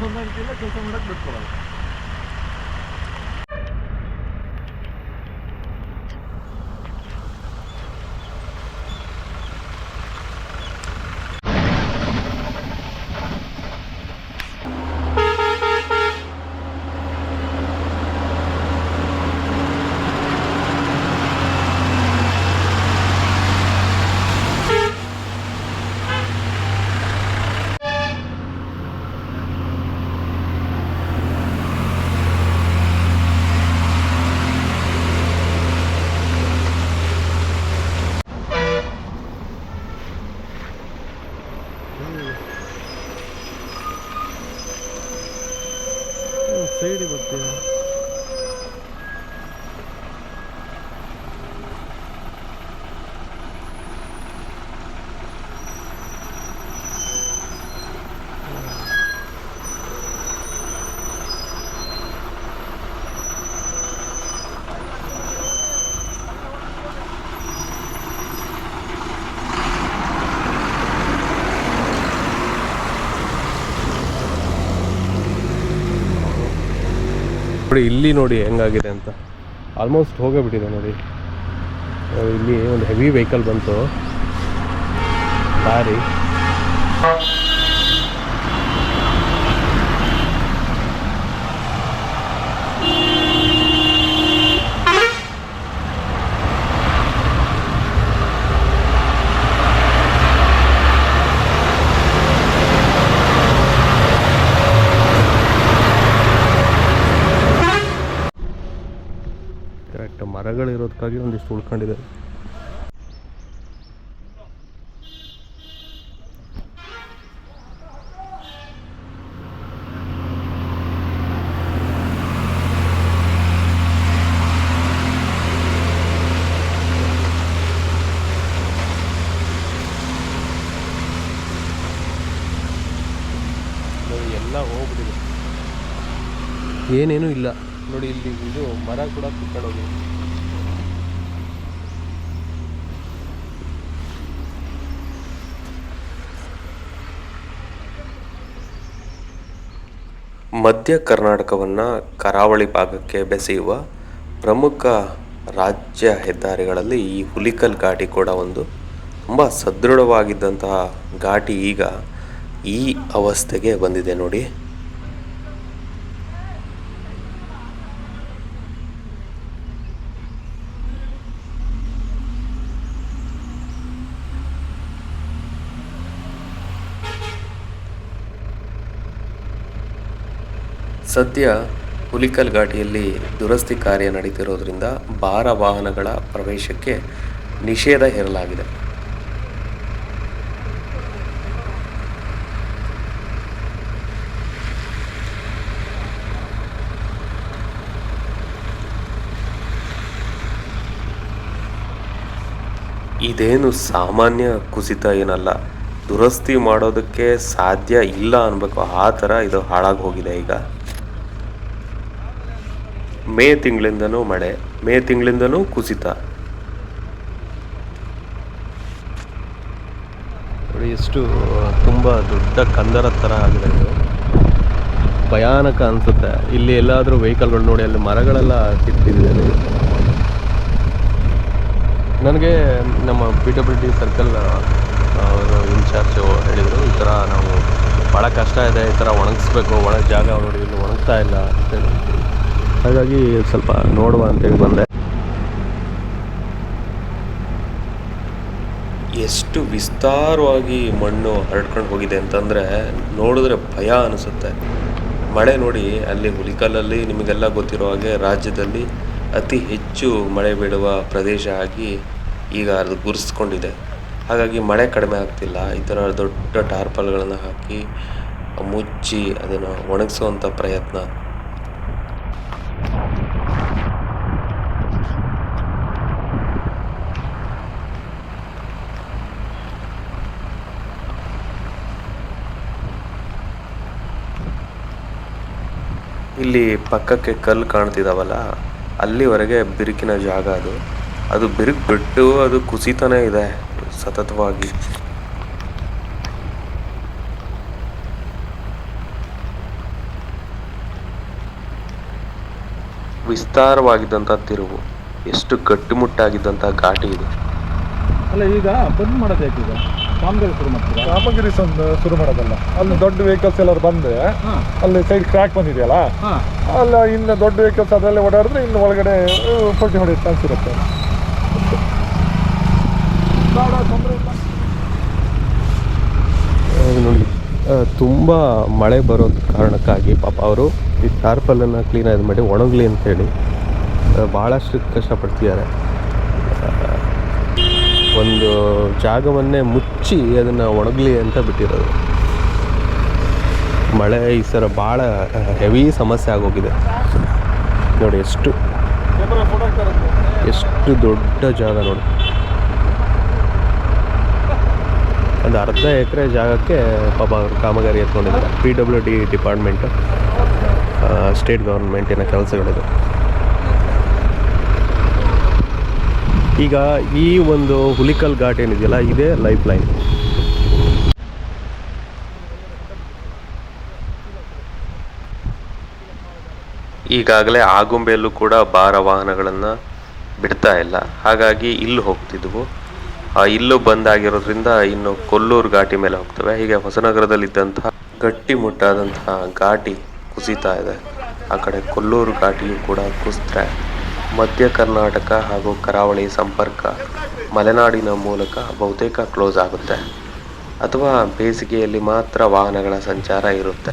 ಹೊಂದಾಣಿಕೆಲ್ಲ ಕೆಲಸ ಮಾಡಕ್ಕೆ ಬಿಟ್ಕೊಡಲ್ಲ ಸೈಡಿಗೆ ಬರ್ತೀಯ ನೋಡಿ ಇಲ್ಲಿ ನೋಡಿ ಹೆಂಗಾಗಿದೆ ಅಂತ. ಆಲ್ಮೋಸ್ಟ್ ಹೋಗೇ ಬಿಟ್ಟಿದೆ ನೋಡಿ. ಇಲ್ಲಿ ಒಂದು ಹೆವಿ ವೆಹಿಕಲ್ ಬಂತು. ಲಾರಿ ಮರಗಳಿರೋದಕ್ಕಾಗಿ ಒಂದಿಷ್ಟು ಉಳ್ಕೊಂಡಿದೆ. ಎಲ್ಲ ಹೋಗ್ಬಿಟ್ಟಿದೆ. ಏನೇನೂ ಇಲ್ಲ. ನೋಡಿ ಇಲ್ಲಿ ಇದು ಮರ ಕೂಡ ಕಿತ್ಕೊಂಡೋಗಿದೆ ಮಧ್ಯ ಕರ್ನಾಟಕವನ್ನು ಕರಾವಳಿ ಭಾಗಕ್ಕೆ ಬೆಸೆಯುವ ಪ್ರಮುಖ ರಾಜ್ಯ ಹೆದ್ದಾರಿಗಳಲ್ಲಿ ಈ ಹುಲಿಕಲ್ ಘಾಟಿ ಕೂಡ ಒಂದು. ತುಂಬ ಸದೃಢವಾಗಿದ್ದಂತಹ ಘಾಟಿ ಈಗ ಈ ಅವಸ್ಥೆಗೆ ಬಂದಿದೆ ನೋಡಿ. ಸದ್ಯ ಹುಲಿಕಲ್ ಘಾಟಿಯಲ್ಲಿ ದುರಸ್ತಿ ಕಾರ್ಯ ನಡೀತಿರೋದ್ರಿಂದ ಭಾರ ವಾಹನಗಳ ಪ್ರವೇಶಕ್ಕೆ ನಿಷೇಧ ಹೇರಲಾಗಿದೆ. ಇದೇನು ಸಾಮಾನ್ಯ ಕುಸಿತ ಏನಲ್ಲ, ದುರಸ್ತಿ ಮಾಡೋದಕ್ಕೆ ಸಾಧ್ಯ ಇಲ್ಲ ಅನ್ಬೇಕು. ಆ ಥರ ಇದು ಹಾಳಾಗಿ ಹೋಗಿದೆ ಈಗ. ಮೇ ತಿಂಗಳಿಂದನೂ ಮಳೆ, ಮೇ ತಿಂಗಳಿಂದನೂ ಕುಸಿತ. ನೋಡಿ, ಎಷ್ಟು ತುಂಬ ದೊಡ್ಡ ಕಂದರ ಥರ ಆಗಿದೆ ಇದು. ಭಯಾನಕ ಅನಿಸುತ್ತೆ. ಇಲ್ಲಿ ಎಲ್ಲಾದರೂ ವೆಹಿಕಲ್ಗಳು ನೋಡಿ, ಅಲ್ಲಿ ಮರಗಳೆಲ್ಲ ಕಿತ್ತಿದೆ ನನಗೆ ನಮ್ಮ ಪಿ ಡಬ್ಲ್ಯೂ ಡಿ ಸರ್ಕಲ್ ಅವರು ಇನ್ಚಾರ್ಜು ಹೇಳಿದರು, ಈ ಥರ ನಾವು ಭಾಳ ಕಷ್ಟ ಇದೆ, ಈ ಥರ ಒಣಗಿಸ್ಬೇಕು ಒಣ ಜಾಗ ನೋಡಿ ಇಲ್ಲಿ ಒಣಗ್ತಾ ಇಲ್ಲ ಅಂತೇಳಿ ಹಾಗಾಗಿ ಸ್ವಲ್ಪ ನೋಡುವ ಅಂತೇಳಿ ಬಂದೆ. ಎಷ್ಟು ವಿಸ್ತಾರವಾಗಿ ಮಣ್ಣು ಹರಡ್ಕೊಂಡು ಹೋಗಿದೆ ಅಂತಂದರೆ ನೋಡಿದ್ರೆ ಭಯ ಅನಿಸುತ್ತೆ. ಮಳೆ ನೋಡಿ ಅಲ್ಲಿ ಹುಲಿಕಲ್ಲಲ್ಲಿ ನಿಮಗೆಲ್ಲ ಗೊತ್ತಿರೋ ಹಾಗೆ ರಾಜ್ಯದಲ್ಲಿ ಅತಿ ಹೆಚ್ಚು ಮಳೆ ಬೀಳುವ ಪ್ರದೇಶ ಆಗಿ ಈಗ ಅದು ಗುರುಸ್ಕೊಂಡಿದೆ ಹಾಗಾಗಿ ಮಳೆ ಕಡಿಮೆ ಆಗ್ತಿಲ್ಲ. ಈ ಥರ ದೊಡ್ಡ ಟಾರ್ಪಲ್ಗಳನ್ನು ಹಾಕಿ ಮುಚ್ಚಿ ಅದನ್ನು ಒಣಗಿಸುವಂಥ ಪ್ರಯತ್ನ ಇಲ್ಲಿ ಪಕ್ಕಕ್ಕೆ ಕಲ್ಲು ಕಾಣ್ತಿದಾವಲ್ಲ, ಅಲ್ಲಿವರೆಗೆ ಬಿರುಕಿನ ಜಾಗ ಅದು. ಅದು ಬಿರುಕು ಬಿಟ್ಟು ಅದು ಕುಸಿತಾನೇ ಇದೆ, ಸತತವಾಗಿ. ವಿಸ್ತಾರವಾಗಿದ್ದಂಥ ತಿರುವು, ಎಷ್ಟು ಗಟ್ಟಿಮುಟ್ಟಾಗಿದ್ದಂಥ ಘಾಟಿ ಇದು. ಅಲ್ಲ, ಈಗ ಬಂದ್ ಮಾಡಬೇಕು ಈಗ? ಕಾಮಗಾರಿ ಶುರು ಮಾಡ್ತೀರಾ? ಕಾಮಗಿರಿ ಸಂದ್ ಶುರು ಮಾಡೋದಲ್ಲ. ಅಲ್ಲಿ ದೊಡ್ಡ ವೆಹಿಕಲ್ಸ್ ಎಲ್ಲರೂ ಬಂದ್ರೆ ಅಲ್ಲಿ ಸೈಡ್ ಕ್ರ್ಯಾಕ್ ಬಂದಿದೆಯಲ್ಲ? ಅಲ್ಲ ಇನ್ನು ದೊಡ್ಡ ವೆಹಿಕಲ್ಸ್ ಅದರಲ್ಲೇ ಓಡಾಡಿದ್ರೆ ಇನ್ನು ಒಳಗಡೆ ಪಟ್ಟಿ ಹೊಡೆಯೋ ಚಾನ್ಸ್ ಇರುತ್ತೆ. ನೋಡಿ ತುಂಬ ಮಳೆ ಬರೋ ಕಾರಣಕ್ಕಾಗಿ ಪಾಪ ಅವರು ಈ ಟಾರ್ಪಲನ್ನು ಕ್ಲೀನಾಗಿ ಮಾಡಿ ಒಣಗಲಿ ಅಂತೇಳಿ ಭಾಳಷ್ಟು ಕಷ್ಟಪಡ್ತಿದ್ದಾರೆ. ಒಂದು ಜಾಗವನ್ನೇ ಮುಚ್ಚಿ ಅದನ್ನು ಒಣಗಲಿ ಅಂತ ಬಿಟ್ಟಿರೋದು. ಮಳೆ ಈ ಸರ ಭಾಳ ಹೆವಿ ಸಮಸ್ಯೆ ಆಗೋಗಿದೆ. ನೋಡಿ ಎಷ್ಟು ಎಷ್ಟು ದೊಡ್ಡ ಜಾಗ ನೋಡಿ. ಒಂದು ಅರ್ಧ ಎಕರೆ ಜಾಗಕ್ಕೆ ಪಾಪ ಕಾಮಗಾರಿ ಎತ್ಕೊಂಡಿದ್ದಾರೆ. P W D department state ಗೌರ್ಮೆಂಟಿನ ಕೆಲಸಗಳಿದು. ಈಗ ಈ ಒಂದು ಹುಲಿಕಲ್ ಘಾಟ್ ಏನಿದೆಯಲ್ಲ, ಇದೇ ಲೈಫ್ ಲೈನ್ ಈಗಾಗಲೇ ಆಗುಂಬೆಯಲ್ಲೂ ಕೂಡ ಭಾರ ವಾಹನಗಳನ್ನು ಬಿಡ್ತಾ ಇಲ್ಲ. ಹಾಗಾಗಿ ಇಲ್ಲಿ ಹೋಗ್ತಿದ್ವು. ಇಲ್ಲೂ ಬಂದಾಗಿರೋದ್ರಿಂದ ಇನ್ನು ಕೊಲ್ಲೂರು ಘಾಟಿ ಮೇಲೆ ಹೋಗ್ತವೆ. ಹೀಗೆ ಹೊಸನಗರದಲ್ಲಿದ್ದಂತಹ ಗಟ್ಟಿಮುಟ್ಟಾದಂತಹ ಘಾಟಿ ಕುಸಿತಾ ಇದೆ. ಆ ಕಡೆ ಕೊಲ್ಲೂರು ಘಾಟಿಯು ಕೂಡ ಕುಸಿದ್ರೆ ಮಧ್ಯ ಕರ್ನಾಟಕ ಹಾಗೂ ಕರಾವಳಿ ಸಂಪರ್ಕ ಮಲೆನಾಡಿನ ಮೂಲಕ ಬಹುತೇಕ ಕ್ಲೋಸ್ ಆಗುತ್ತೆ. ಅಥವಾ ಬೇಸಿಗೆಯಲ್ಲಿ ಮಾತ್ರ ವಾಹನಗಳ ಸಂಚಾರ ಇರುತ್ತೆ.